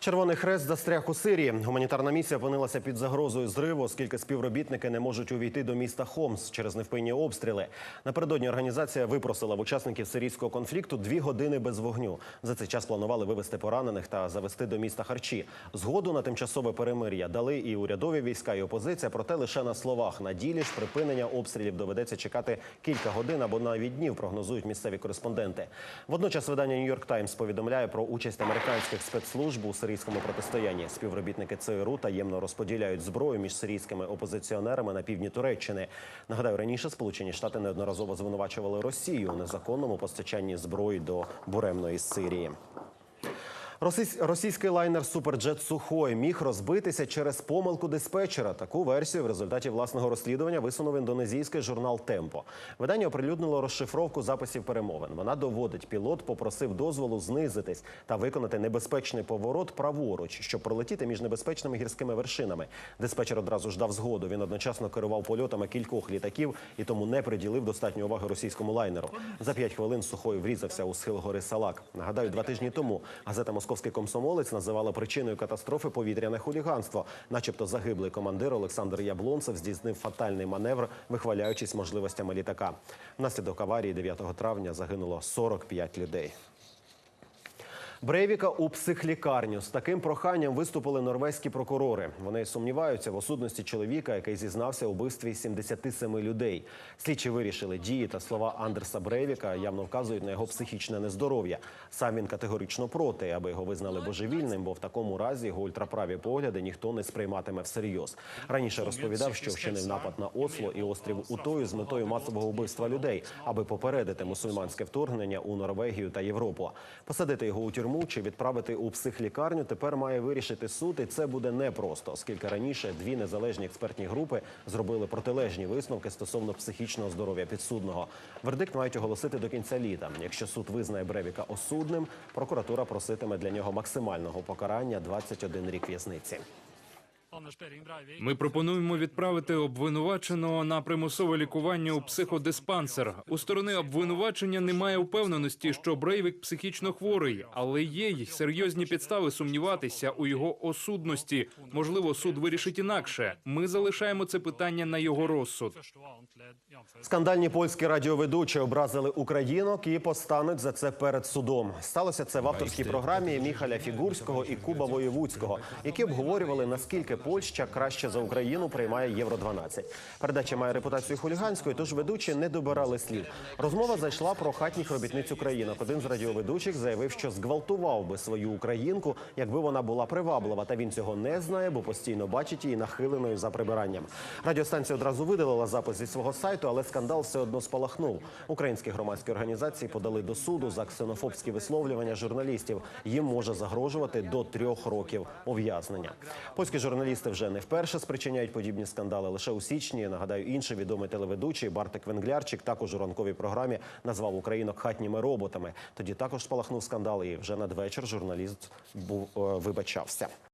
Червоний хрест застряг у Сирії. Гуманітарна місія опинилася під загрозою зриву, оскільки співробітники не можуть увійти до міста Хомс через невпинні обстріли. Напередодні організація випросила в учасників сирійського конфлікту дві години без вогню. За цей час планували вивезти поранених та завести до міста харчі. Згоду на тимчасове перемир'я дали і урядові війська, і опозиція. Проте лише на словах. На ділі ж припинення обстрілів доведеться чекати кілька годин або навіть днів. Прогнозують місцеві кореспонденти. Водночас видання Нью-Йорк Таймс повідомляє про участь американських спецслужб у сирійському протистоянні. Співробітники ЦРУ таємно розподіляють зброю між сирійськими опозиціонерами на півдні Туреччини. Нагадаю, раніше Сполучені Штати неодноразово звинувачували Росію у незаконному постачанні зброї до буремної Сирії. Російсь- Російський лайнер Суперджет Сухой міг розбитися через помилку диспетчера. Таку версію в результаті власного розслідування висунув індонезійський журнал Темпо. Видання оприлюднило розшифровку записів перемовин. Вона доводить, пілот попросив дозволу знизитись та виконати небезпечний поворот праворуч, щоб пролетіти між небезпечними гірськими вершинами. Диспетчер одразу ж дав згоду. Він одночасно керував польотами кількох літаків і тому не приділив достатньо уваги російському лайнеру. За п'ять хвилин сухой врізався у схил гори Салак. Нагадаю, два тижні тому газета Московський комсомолець називала причиною катастрофи повітряне хуліганство. Начебто загиблий командир Олександр Яблонцев здійснив фатальний маневр, вихваляючись можливостями літака. Внаслідок аварії 9 травня загинуло 45 людей. Брейвіка у психлікарню з таким проханням виступили норвезькі прокурори. Вони сумніваються в осудності чоловіка, який зізнався у вбивстві 77 людей. Слідчі вирішили дії та слова Андерса Брейвіка явно вказують на його психічне нездоров'я. Сам він категорично проти, аби його визнали божевільним, бо в такому разі його ультраправі погляди ніхто не сприйматиме всерйоз. Раніше розповідав, що вчинив напад на Осло і острів Утою з метою масового вбивства людей, аби попередити мусульманське вторгнення у Норвегію та Європу. Посадити його у тюрму чи відправити у психлікарню тепер має вирішити суд, і це буде непросто, оскільки раніше дві незалежні експертні групи зробили протилежні висновки стосовно психічного здоров'я підсудного. Вердикт мають оголосити до кінця літа. Якщо суд визнає Бревіка осудним, прокуратура проситиме для нього максимального покарання 21 рік в'язниці. Ми пропонуємо відправити обвинуваченого на примусове лікування у психодиспансер. У сторони обвинувачення немає впевненості, що Брейвік психічно хворий, але є й серйозні підстави сумніватися у його осудності. Можливо, суд вирішить інакше. Ми залишаємо це питання на його розсуд. Скандальні польські радіоведучі образили українок і постануть за це перед судом. Сталося це в авторській програмі Міхаля Фігурського і Куба Воєвудського, які обговорювали наскільки Польща краще за Україну приймає євро 12 Передача має репутацію хуліганської, тож ведучі не добирали слів. Розмова зайшла про хатніх робітниць українок. Один з радіоведучих заявив, що зґвалтував би свою українку, якби вона була приваблива. Та він цього не знає, бо постійно бачить її нахиленою за прибиранням. Радіостанція одразу видалила запис зі свого сайту, але скандал все одно спалахнув. Українські громадські організації подали до суду за ксенофобські висловлювання журналістів. Їм може загрожувати до трьох років ув'язнення. Польські журналісти вже не вперше спричиняють подібні скандали. Лише у січні нагадаю, інший відомий телеведучий Бартик Венглярчик також у ранковій програмі назвав українок хатніми роботами. Тоді також спалахнув скандал, і вже надвечір журналіст був е, вибачався.